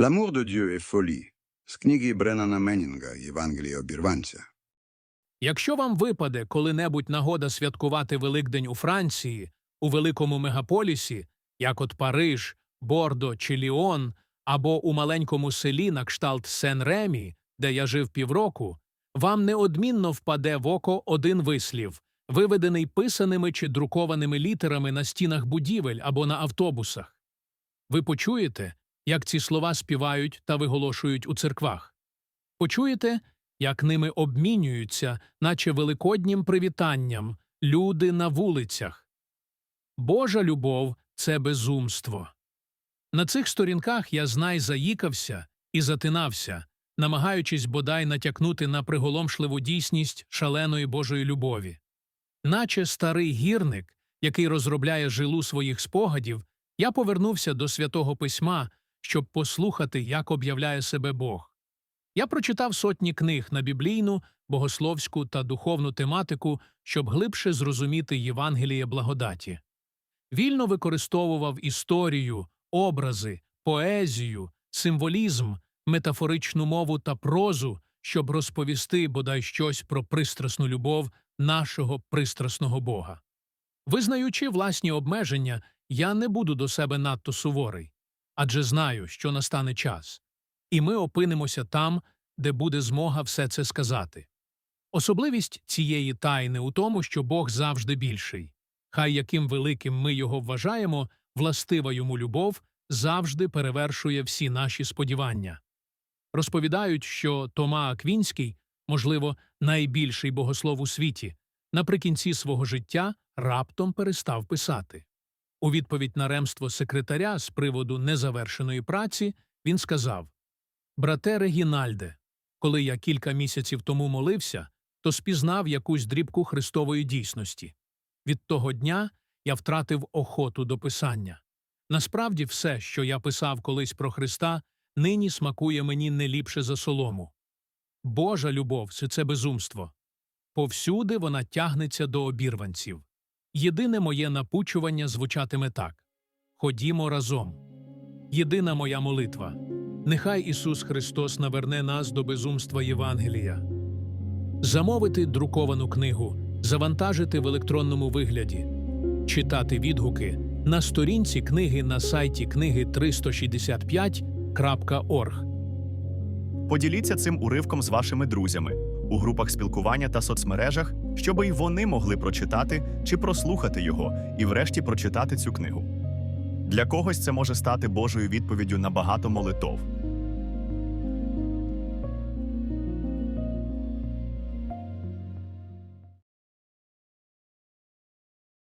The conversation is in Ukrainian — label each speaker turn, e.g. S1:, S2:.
S1: L'amour de Dieu est folie. З книги Бреннана Меннінга «Євангеліє обірванця».
S2: Якщо вам випаде коли-небудь нагода святкувати Великдень у Франції, у великому мегаполісі, як от Париж, Бордо чи Ліон, або у маленькому селі на кшталт Сен-Ремі, де я жив півроку, вам неодмінно впаде в око один вислів, виведений писаними чи друкованими літерами на стінах будівель або на автобусах. Ви почуєте, як ці слова співають та виголошують у церквах. Почуєте, як ними обмінюються, наче великоднім привітанням, люди на вулицях. Божа любов це безумство. На цих сторінках я знай заїкався і затинався, намагаючись бодай натякнути на приголомшливу дійсність шаленої Божої любові. Наче старий гірник, який розробляє жилу своїх спогадів, я повернувся до святого письма, щоб послухати, як об'являє себе Бог. Я прочитав сотні книг на біблійну, богословську та духовну тематику, щоб глибше зрозуміти Євангеліє благодаті. Вільно використовував історію, образи, поезію, символізм, метафоричну мову та прозу, щоб розповісти бодай щось про пристрасну любов нашого пристрасного Бога. Визнаючи власні обмеження, я не буду до себе надто суворий, адже знаю, що настане час і ми опинимося там, де буде змога все це сказати. Особливість цієї тайни у тому, що Бог завжди більший. Хай яким великим ми його вважаємо, властива йому любов завжди перевершує всі наші сподівання. Розповідають, що Тома Аквінський, можливо, найбільший богослов у світі, наприкінці свого життя раптом перестав писати. У відповідь на ремство секретаря з приводу незавершеної праці він сказав Брате Регінальде, коли я кілька місяців тому молився, то спізнав якусь дрібку Христової дійсності. Від того дня я втратив охоту до писання. Насправді, все, що я писав колись про Христа, нині смакує мені не ліпше за солому. Божа любов це безумство. Повсюди вона тягнеться до обірванців. Єдине моє напучування звучатиме так Ходімо разом. Єдина моя молитва. Нехай Ісус Христос наверне нас до безумства Євангелія. Замовити друковану книгу, завантажити в електронному вигляді, читати відгуки на сторінці книги на сайті книги 365.org.
S3: Поділіться цим уривком з вашими друзями у групах спілкування та соцмережах, щоб і вони могли прочитати чи прослухати його і врешті прочитати цю книгу. Для когось це може стати Божою відповіддю на багато молитов,